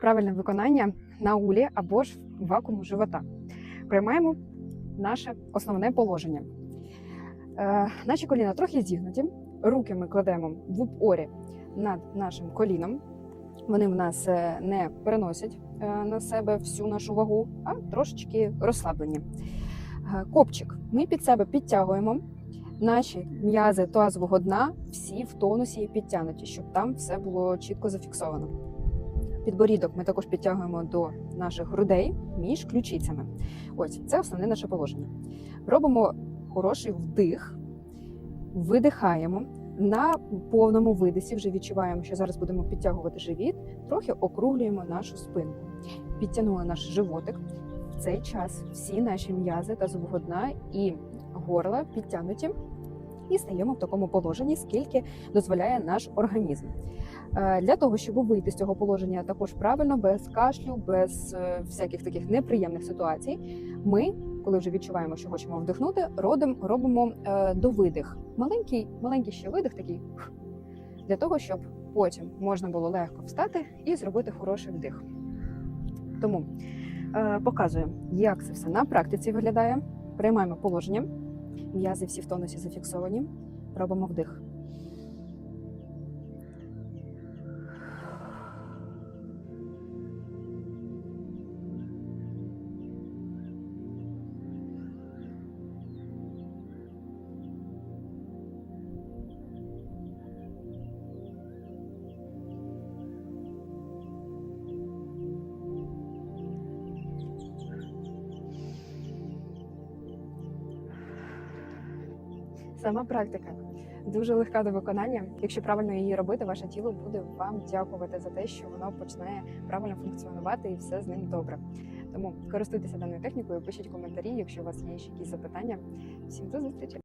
правильне виконання на улі або ж вакууму живота. Приймаємо наше основне положення. Е, наші коліна трохи зігнуті. Руки ми кладемо в упорі над нашим коліном. Вони в нас е, не переносять е, на себе всю нашу вагу, а трошечки розслаблені. Копчик ми під себе підтягуємо. Наші м'язи тазового дна всі в тонусі і підтягнуті, щоб там все було чітко зафіксовано. Підборідок ми також підтягуємо до наших грудей між ключицями. Ось це основне наше положення. Робимо хороший вдих, видихаємо. На повному видисі вже відчуваємо, що зараз будемо підтягувати живіт, трохи округлюємо нашу спинку. Підтягнули наш животик. В цей час всі наші м'язи тазового дна і горла підтягнуті і стаємо в такому положенні, скільки дозволяє наш організм. Е, Для того, щоб вийти з цього положення також правильно, без кашлю, без е, всяких таких неприємних ситуацій, ми, коли вже відчуваємо, що хочемо вдихнути, родим, робимо е, довидих. Маленький, маленький ще видих такий для того, щоб потім можна було легко встати і зробити хороший вдих. Тому показую, як це все на практиці виглядає. Приймаємо положення. М'язи всі в тонусі зафіксовані. Робимо вдих. Сама практика дуже легка до виконання. Якщо правильно її робити, ваше тіло буде вам дякувати за те, що воно починає правильно функціонувати і все з ним добре. Тому користуйтеся даною технікою, пишіть коментарі, якщо у вас є ще якісь запитання. Всім до зустрічі!